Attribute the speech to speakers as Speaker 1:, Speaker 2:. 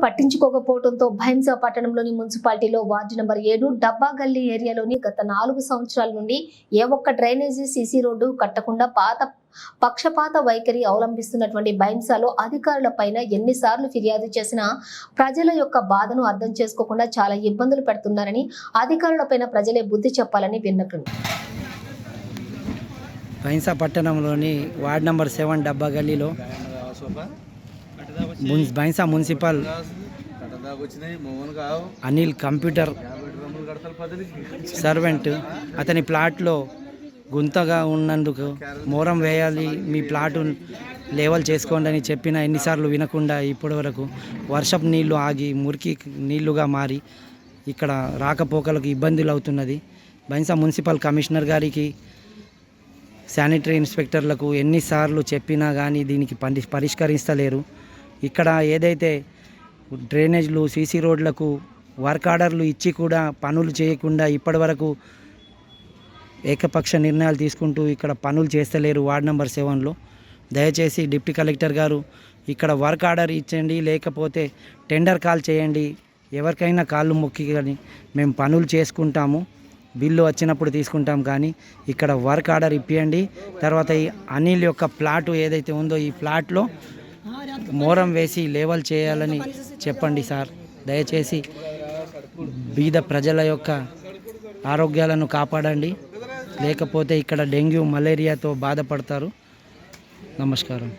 Speaker 1: పట్టించుకోకపోవడంతో భైంసా పట్టణంలోని మున్సిపాలిటీలో ward number ఏడు డబ్బా గల్లీ ఏరియాలోని గత నాలుగు సంవత్సరాల నుండి ఏ ఒక్క డ్రైనేజీ సీసీ రోడ్డు కట్టకుండా పాత పక్షపాత వైఖరి అవలంబిస్తున్నటువంటి భైంసాలో అధికారుల పైన ఎన్నిసార్లు ఫిర్యాదు చేసినా ప్రజల యొక్క బాధను అర్థం చేసుకోకుండా చాలా ఇబ్బందులు పెడుతున్నారని అధికారులపైన ప్రజలే బుద్ధి చెప్పాలని విన్నట్లు
Speaker 2: బైన్సా పట్టణంలోని వార్డ్ నంబర్ సెవెన్ డబ్బా గల్లీలో Bhainsa municipal. Anil computer servant. అతని ప్లాట్లో గుంతగా ఉన్నందుకు మోరం వేయాలి మీ ప్లాటు లేవల్ చేసుకోండి అని చెప్పిన ఎన్నిసార్లు వినకుండా ఇప్పటి వరకు వర్షపు నీళ్ళు ఆగి మురికి నీళ్ళుగా మారి ఇక్కడ రాకపోకలకు ఇబ్బందులు అవుతున్నది. బైన్సా మున్సిపల్ కమిషనర్ గారికి శానిటరీ ఇన్స్పెక్టర్లకు ఎన్నిసార్లు చెప్పినా కానీ దీనికి పరి పరిష్కరిస్తలేరు. ఇక్కడ ఏదైతే డ్రైనేజ్లు సీసీ రోడ్లకు వర్క్ ఆర్డర్లు ఇచ్చి కూడా పనులు చేయకుండా ఇప్పటివరకు ఏకపక్ష నిర్ణయాలు తీసుకుంటూ ఇక్కడ పనులు చేస్తలేరు వార్డ్ నెంబర్ సెవెన్లో. దయచేసి డిప్టీ కలెక్టర్ గారు ఇక్కడ వర్క్ ఆర్డర్ ఇచ్చండి లేకపోతే టెండర్ కాల్ చేయండి. ఎవరికైనా కాళ్ళు మొక్కి కానీ మేము పనులు చేసుకుంటాము బిల్లు వచ్చినప్పుడు తీసుకుంటాం కానీ ఇక్కడ వర్క్ ఆర్డర్ ఇప్పియండి. తర్వాత ఈ అనిల్ యొక్క ప్లాట్ ఏదైతే ఉందో ఈ ప్లాట్లో మోరం వేసి లేవల్ చేయాలని చెప్పండి సార్. దయచేసి బీద ప్రజల యొక్క ఆరోగ్యాలను కాపాడండి. లేకపోతే ఇక్కడ డెంగ్యూ మలేరియాతో బాధపడతారు. నమస్కారం.